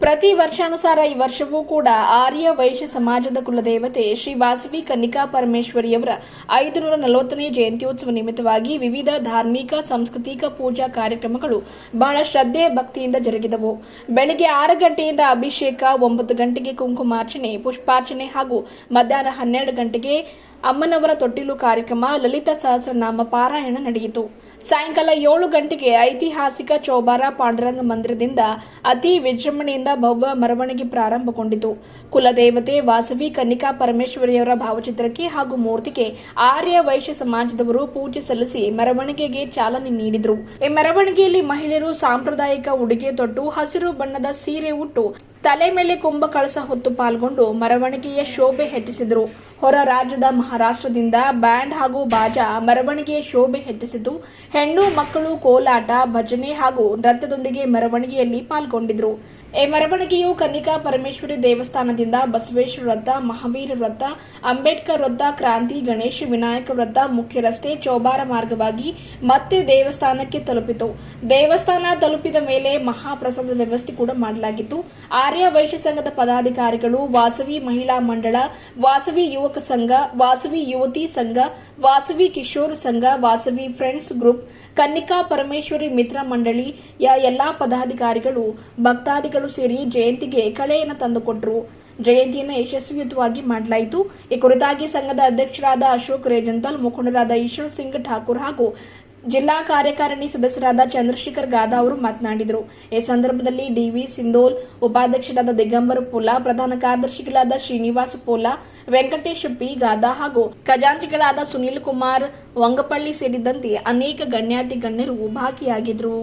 ಪ್ರತಿ ವರ್ಷಾನುಸಾರ ಈ ವರ್ಷವೂ ಕೂಡ ಆರ್ಯ ವೈಶ್ಯ ಸಮಾಜದ ಕುಲದೇವತೆ ಶ್ರೀ ವಾಸವಿ ಕನ್ನಿಕಾ ಪರಮೇಶ್ವರಿಯವರ ಐದುನೂರ ನಲವತ್ತನೇ ಜಯಂತ್ಯೋತ್ಸವ ನಿಮಿತ್ತವಾಗಿ ವಿವಿಧ ಧಾರ್ಮಿಕ, ಸಾಂಸ್ಕೃತಿಕ ಪೂಜಾ ಕಾರ್ಯಕ್ರಮಗಳು ಬಹಳ ಶ್ರದ್ಧೆ, ಭಕ್ತಿಯಿಂದ ಜರುಗಿದವು. ಬೆಳಗ್ಗೆ ಆರು ಗಂಟೆಯಿಂದ ಅಭಿಷೇಕ, ಒಂಬತ್ತು ಗಂಟೆಗೆ ಕುಂಕುಮಾರ್ಚನೆ, ಪುಷ್ಪಾರ್ಚನೆ ಹಾಗೂ ಮಧ್ಯಾಹ್ನ ಹನ್ನೆರಡು ಗಂಟೆಗೆ ಅಮ್ಮನವರ ತೊಟ್ಟಿಲು ಕಾರ್ಯಕ್ರಮ ಲಲಿತ ಸಹಸ್ರನಾಮ ಪಾರಾಯಣ ನಡೆಯಿತು. ಸಾಯಂಕಾಲ ಏಳು ಗಂಟೆಗೆ ಐತಿಹಾಸಿಕ ಚೋಬಾರ ಪಾಂಡುರಂಗ ಮಂದಿರದಿಂದ ಅತಿ ವಿಜೃಂಭಣೆಯಿಂದ ಭವ್ಯ ಮೆರವಣಿಗೆ ಪ್ರಾರಂಭಗೊಂಡಿತು. ಕುಲದೇವತೆ, ವಾಸವಿ, ಕನ್ನಿಕಾ ಪರಮೇಶ್ವರಿಯವರ ಭಾವಚಿತ್ರಕ್ಕೆ ಹಾಗೂ ಮೂರ್ತಿಗೆ ಆರ್ಯ ವೈಶ್ಯ ಸಮಾಜದವರು ಪೂಜೆ ಸಲ್ಲಿಸಿ ಮೆರವಣಿಗೆಗೆ ಚಾಲನೆ ನೀಡಿದರು. ಈ ಮೆರವಣಿಗೆಯಲ್ಲಿ ಮಹಿಳೆಯರು ಸಾಂಪ್ರದಾಯಿಕ ಉಡುಗೆ ತೊಟ್ಟು, ಹಸಿರು ಬಣ್ಣದ ಸೀರೆ ಉಟ್ಟು, ತಲೆ ಮೇಲೆ ಕುಂಭ ಕಳಸ ಹೊತ್ತು ಪಾಲ್ಗೊಂಡು ಮೆರವಣಿಗೆಯ ಶೋಭೆ ಹೆಚ್ಚಿಸಿದರು. ಹೊರ ರಾಜ್ಯದ ಮಹಾರಾಷ್ಟ್ರದಿಂದ ಬ್ಯಾಂಡ್ ಹಾಗೂ ಬಾಜಾ ಮೆರವಣಿಗೆ ಶೋಭೆ ಹೆಚ್ಚಿಸಿದ್ದು, ಹೆಣ್ಣು ಮಕ್ಕಳು ಕೋಲಾಟ, ಭಜನೆ ಹಾಗೂ ನೃತ್ಯದೊಂದಿಗೆ ಮೆರವಣಿಗೆಯಲ್ಲಿ ಪಾಲ್ಗೊಂಡಿದ್ರು. ಈ ಮೆರವಣಿಗೆಯು ಕನ್ನಿಕಾ ಪರಮೇಶ್ವರಿ ದೇವಸ್ಥಾನದಿಂದ ಬಸವೇಶ್ವರ ವೃತ್ತ, ಮಹಾವೀರ ವೃತ್ತ, ಅಂಬೇಡ್ಕರ್ ವೃತ್ತ, ಕ್ರಾಂತಿ, ಗಣೇಶ ವಿನಾಯಕ ವೃತ್ತ, ಮುಖ್ಯ ರಸ್ತೆ, ಚೌಬಾರ ಮಾರ್ಗವಾಗಿ ಮತ್ತೆ ದೇವಸ್ಥಾನಕ್ಕೆ ತಲುಪಿತು. ದೇವಸ್ಥಾನ ತಲುಪಿದ ಮೇಲೆ ಮಹಾಪ್ರಸಾದ ವ್ಯವಸ್ಥೆ ಕೂಡ ಮಾಡಲಾಗಿತ್ತು. ಆರ್ಯ ವೈಶ್ಯ ಸಂಘದ ಪದಾಧಿಕಾರಿಗಳು, ವಾಸವಿ ಮಹಿಳಾ ಮಂಡಳ, ವಾಸವಿ ಯುವಕ ಸಂಘ, ವಾಸವಿ ಯುವತಿ ಸಂಘ, ವಾಸವಿ ಕಿಶೋರ್ ಸಂಘ, ವಾಸವಿ ಫ್ರೆಂಡ್ಸ್ ಗ್ರೂಪ್, ಕನ್ನಿಕಾ ಪರಮೇಶ್ವರಿ ಮಿತ್ರ ಮಂಡಳಿಯ ಎಲ್ಲಾ ಪದಾಧಿಕಾರಿಗಳು, ಭಕ್ತಾದಿಗಳು ಸೇರಿ ಜಯಂತಿಗೆ ಕಳೆಯನ್ನು ತಂದುಕೊಟ್ಟರು ಜಯಂತಿಯನ್ನು ಯಶಸ್ವಿಯುತವಾಗಿ ಮಾಡಲಾಯಿತು. ಈ ಕುರಿತಾಗಿ ಸಂಘದ ಅಧ್ಯಕ್ಷರಾದ ಅಶೋಕ್ ರೇಜಂತಲ್, ಮುಖಂಡರಾದ ಈಶ್ವರ್ ಸಿಂಗ್ ಠಾಕೂರ್ ಹಾಗೂ ಜಿಲ್ಲಾ ಕಾರ್ಯಕಾರಿಣಿ ಸದಸ್ಯರಾದ ಚಂದ್ರಶೇಖರ್ ಗಾದಾ ಅವರು ಮಾತನಾಡಿದರು. ಈ ಸಂದರ್ಭದಲ್ಲಿ ಡಿವಿ ಸಿಂಧೋಲ್, ಉಪಾಧ್ಯಕ್ಷರಾದ ದಿಗಂಬರ್ ಪೋಲಾ, ಪ್ರಧಾನ ಕಾರ್ಯದರ್ಶಿಗಳಾದ ಶ್ರೀನಿವಾಸ್ ಪೋಲಾ, ವೆಂಕಟೇಶ್ ಪಿ. ಗಾದಾ ಹಾಗೂ ಖಜಾಂಚಿಗಳಾದ ಸುನೀಲ್ ಕುಮಾರ್ ವಂಗಪಳ್ಳಿ ಸೇರಿದಂತೆ ಅನೇಕ ಗಣ್ಯಾತಿ ಗಣ್ಯರು ಭಾಗಿಯಾಗಿದ್ದರು.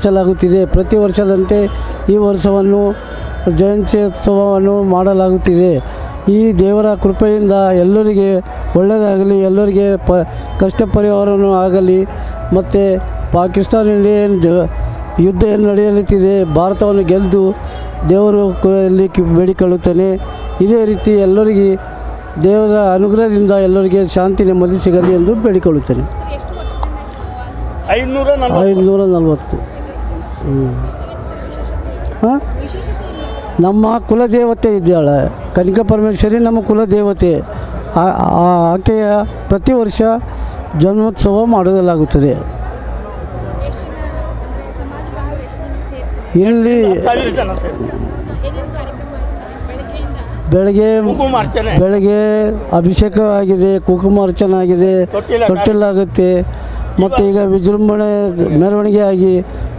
ನಡೆಸಲಾಗುತ್ತಿದೆ ಪ್ರತಿ ವರ್ಷದಂತೆ ಈ ವರ್ಷವನ್ನು ಜಯಂತ್ಯೋತ್ಸವವನ್ನು ಮಾಡಲಾಗುತ್ತಿದೆ. ಈ ದೇವರ ಕೃಪೆಯಿಂದ ಎಲ್ಲರಿಗೆ ಒಳ್ಳೆಯದಾಗಲಿ ಎಲ್ಲರಿಗೆ ಪ ಕಷ್ಟ ಪರಿಹಾರವೂ ಆಗಲಿ. ಮತ್ತು ಪಾಕಿಸ್ತಾನಲ್ಲಿ ಏನು ಜ ಯುದ್ಧ ಏನು ನಡೆಯಲಿತ್ತಿದೆ ಭಾರತವನ್ನು ಗೆಲ್ಲದು ದೇವರು ಅಲ್ಲಿ ಬೇಡಿಕೊಳ್ಳುತ್ತೇನೆ. ಇದೇ ರೀತಿ ಎಲ್ಲರಿಗೆ ದೇವರ ಅನುಗ್ರಹದಿಂದ ಎಲ್ಲರಿಗೆ ಶಾಂತಿ ನೆಮ್ಮದಿ ಸಿಗಲಿ ಎಂದು ಬೇಡಿಕೊಳ್ಳುತ್ತೇನೆ. ಐನೂರ ಐದುನೂರ ನಲವತ್ತು. ನಮ್ಮ ಕುಲದೇವತೆ ಇದ್ದಾಳೆ. ಕನಿಕ ಪರಮೇಶ್ವರಿ ನಮ್ಮ ಕುಲದೇವತೆ. ಆಕೆಯ ಪ್ರತಿ ವರ್ಷ ಜನ್ಮೋತ್ಸವ ಮಾಡಲಾಗುತ್ತದೆ ಇಲ್ಲಿ ಬೆಳಗ್ಗೆ ಬೆಳಗ್ಗೆ ಅಭಿಷೇಕ ಆಗಿದೆ ಕುಂಕುಮಾರ್ಚನೆ ಆಗಿದೆ ತೊಟ್ಟಿಲ ತೊಟ್ಟಿಲಾಗುತ್ತೆ. ಮತ್ತು ಈಗ ವಿಜೃಂಭಣೆ, ಮೆರವಣಿಗೆ ಆಗಿ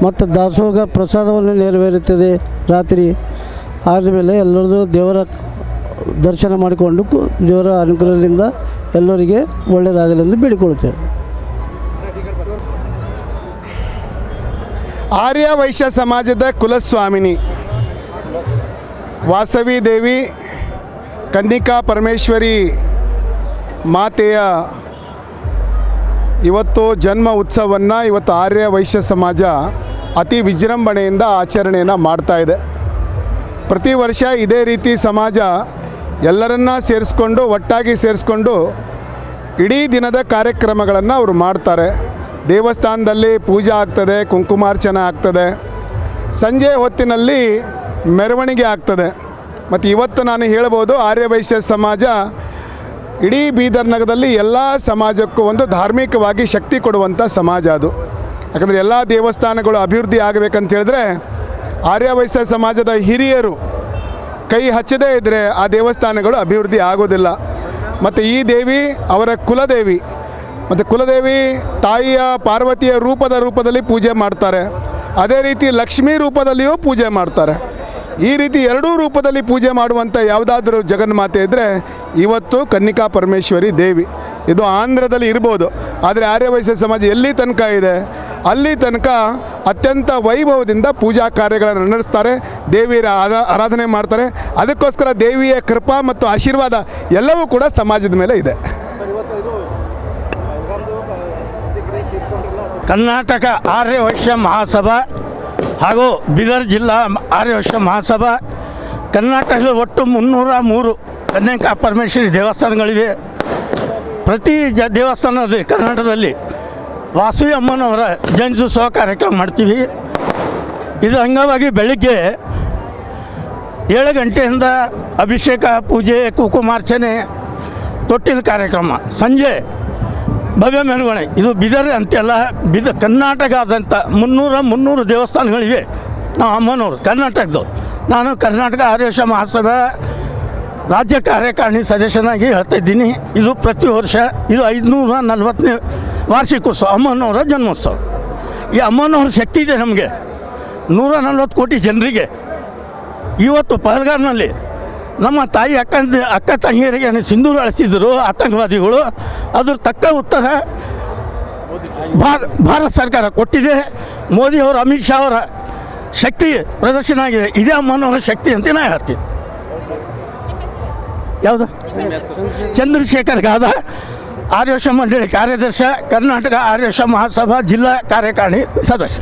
ಮತ್ತು ದಾಸೋಹ ಪ್ರಸಾದವನ್ನು ನೆರವೇರುತ್ತದೆ ರಾತ್ರಿ ಆದಮೇಲೆ ಎಲ್ಲರದು ದೇವರ ದರ್ಶನ ಮಾಡಿಕೊಂಡು ದೇವರ ಅನುಗ್ರಹದಿಂದ ಎಲ್ಲರಿಗೆ ಒಳ್ಳೆಯದಾಗಲೆಂದು ಬೇಡಿಕೊಳ್ಳುತ್ತೇವೆ. ಆರ್ಯ ವೈಶ್ಯ ಸಮಾಜದ ಕುಲಸ್ವಾಮಿನಿ ವಾಸವಿ ದೇವಿ, ಕನ್ನಿಕಾ ಪರಮೇಶ್ವರಿ ಮಾತೆಯ ಇವತ್ತು ಜನ್ಮ ಉತ್ಸವವನ್ನು ಇವತ್ತು ಆರ್ಯ ವೈಶ್ಯ ಸಮಾಜ ಅತಿ ವಿಜೃಂಭಣೆಯಿಂದ ಆಚರಣೆಯನ್ನು ಮಾಡ್ತಾ ಇದೆ. ಪ್ರತಿ ವರ್ಷ ಇದೇ ರೀತಿ ಸಮಾಜ ಎಲ್ಲರನ್ನ ಸೇರಿಸ್ಕೊಂಡು, ಒಟ್ಟಾಗಿ ಸೇರಿಸ್ಕೊಂಡು ಇಡೀ ದಿನದ ಕಾರ್ಯಕ್ರಮಗಳನ್ನು ಅವರು ಮಾಡ್ತಾರೆ. ದೇವಸ್ಥಾನದಲ್ಲಿ ಪೂಜೆ ಆಗ್ತದೆ, ಕುಂಕುಮಾರ್ಚನ ಆಗ್ತದೆ. ಸಂಜೆ ಹೊತ್ತಿನಲ್ಲಿ ಮೆರವಣಿಗೆ ಆಗ್ತದೆ. ಮತ್ತು ಇವತ್ತು ನಾನು ಹೇಳ್ಬೋದು, ಆರ್ಯವೈಶ್ಯ ಸಮಾಜ ಇಡೀ ಬೀದರ್ ನಗರದಲ್ಲಿ ಎಲ್ಲ ಸಮಾಜಕ್ಕೂ ಒಂದು ಧಾರ್ಮಿಕವಾಗಿ ಶಕ್ತಿ ಕೊಡುವಂಥ ಸಮಾಜ ಅದು. ಯಾಕಂದರೆ ಎಲ್ಲ ದೇವಸ್ಥಾನಗಳು ಅಭಿವೃದ್ಧಿ ಆಗಬೇಕಂತ ಹೇಳಿದ್ರೆ ಆರ್ಯವೈಶ್ಯ ಸಮಾಜದ ಹಿರಿಯರು ಕೈ ಹಚ್ಚದೇ ಇದ್ದರೆ ಆ ದೇವಸ್ಥಾನಗಳು ಅಭಿವೃದ್ಧಿ ಆಗೋದಿಲ್ಲ. ಮತ್ತು ಈ ದೇವಿ ಅವರ ಕುಲದೇವಿ, ಮತ್ತು ಕುಲದೇವಿ ತಾಯಿಯ ಪಾರ್ವತಿಯ ರೂಪದ ರೂಪದಲ್ಲಿ ಪೂಜೆ ಮಾಡ್ತಾರೆ. ಅದೇ ರೀತಿ ಲಕ್ಷ್ಮೀ ರೂಪದಲ್ಲಿಯೂ ಪೂಜೆ ಮಾಡ್ತಾರೆ. ಈ ರೀತಿ ಎರಡೂ ರೂಪದಲ್ಲಿ ಪೂಜೆ ಮಾಡುವಂಥ ಯಾವುದಾದ್ರೂ ಜಗನ್ಮಾತೆ ಇದ್ದರೆ ಇವತ್ತು ಕನ್ನಿಕಾ ಪರಮೇಶ್ವರಿ ದೇವಿ. ಇದು ಆಂಧ್ರದಲ್ಲಿ ಇರ್ಬೋದು. ಆದರೆ ಆರ್ಯವೈಶ್ಯ ಸಮಾಜ ಎಲ್ಲಿ ತನಕ ಇದೆ? ಅಲ್ಲಿ ತನಕ ಅತ್ಯಂತ ವೈಭವದಿಂದ ಪೂಜಾ ಕಾರ್ಯಗಳನ್ನು ನಡೆಸ್ತಾರೆ, ದೇವಿಯರ ಆರಾ- ಆರಾಧನೆ ಮಾಡ್ತಾರೆ. ಅದಕ್ಕೋಸ್ಕರ ದೇವಿಯ ಕೃಪಾ ಮತ್ತು ಆಶೀರ್ವಾದ ಎಲ್ಲವೂ ಕೂಡ ಸಮಾಜದ ಮೇಲೆ ಇದೆ. ಕರ್ನಾಟಕ ಆರ್ಯ ವೈಶ್ಯ ಮಹಾಸಭಾ ಹಾಗೂ ಬೀದರ್ ಜಿಲ್ಲಾ ಆರ್ಯ ವೈಶ್ಯ ಮಹಾಸಭಾ. ಕರ್ನಾಟಕದಲ್ಲಿ ಒಟ್ಟು ಮುನ್ನೂರ ಮೂರು ಕನ್ಯಕಾ ಪರಮೇಶ್ವರಿ ದೇವಸ್ಥಾನಗಳಿವೆ. ಪ್ರತಿ ಜ, ದೇವಸ್ಥಾನದಲ್ಲಿ ಕರ್ನಾಟಕದಲ್ಲಿ ವಾಸವಿ ಅಮ್ಮನವರ ಜಯಂತ್ಯುತ್ಸವ ಕಾರ್ಯಕ್ರಮ ಮಾಡ್ತೀವಿ. ಇದು ಅಂಗವಾಗಿ ಬೆಳಿಗ್ಗೆ ಏಳು ಗಂಟೆಯಿಂದ ಅಭಿಷೇಕ, ಪೂಜೆ, ಕುಂಕುಮಾರ್ಚನೆ ತೊಟ್ಟಿದ ಕಾರ್ಯಕ್ರಮ. ಸಂಜೆ ಭವ್ಯ ಮೆರವಣಿಗೆ. ಇದು ಬಿದರ್ ಅಂತೆಲ್ಲ ಬಿದ ಕರ್ನಾಟಕದಂಥ ಮುನ್ನೂರ ಮುನ್ನೂರು ದೇವಸ್ಥಾನಗಳಿವೆ ನಾವು ಅಮ್ಮನವರು ಕರ್ನಾಟಕದ್ದು ನಾನು ಕರ್ನಾಟಕ ಆರ್ಯಶ ಮಹಾಸಭಾ ರಾಜ್ಯ ಕಾರ್ಯಕಾರಿಣಿ ಸದಸ್ಯನಾಗಿ ಹೇಳ್ತಾ ಇದ್ದೀನಿ. ಇದು ಪ್ರತಿ ವರ್ಷ, ಇದು ಐದುನೂರ ನಲ್ವತ್ತನೇ ವಾರ್ಷಿಕೋತ್ಸವ ಅಮ್ಮನವರ ಜನ್ಮೋತ್ಸವ. ಈ ಅಮ್ಮನವ್ರ ಶಕ್ತಿ ಇದೆ ನಮಗೆ. ನೂರ ನಲ್ವತ್ತು ಕೋಟಿ ಜನರಿಗೆ. ಇವತ್ತು ಪಹಲ್ಗಾರ್ನಲ್ಲಿ ನಮ್ಮ ತಾಯಿ ಅಕ್ಕ ಅಕ್ಕ ತಂಗಿಯರಿಗೆ ಸಿಂಧೂರು ಅಳಿಸಿದ್ರು ಆತಂಕವಾದಿಗಳು. ಅದ್ರ ತಕ್ಕ ಉತ್ತರ ಭಾರ ಭಾರತ ಸರ್ಕಾರ ಕೊಟ್ಟಿದೆ. ಮೋದಿಯವರು ಅಮಿತ್ ಶಾ ಅವರ ಶಕ್ತಿ ಪ್ರದರ್ಶನ ಆಗಿದೆ. ಇದೇ ಅಮ್ಮನವರ ಶಕ್ತಿ ಅಂತ ನಾ ಹೇಳ್ತೀನಿ. ಯಾವುದು? ಚಂದ್ರಶೇಖರ್ ಗಾದ. ಆರ್ಯವಶ ಮಂಡಳಿ ಕಾರ್ಯದರ್ಶಿ ಕರ್ನಾಟಕ ಆರ್ಯವಶ ಮಹಾಸಭಾ ಜಿಲ್ಲಾ ಕಾರ್ಯಕಾರಿಣಿ ಸದಸ್ಯ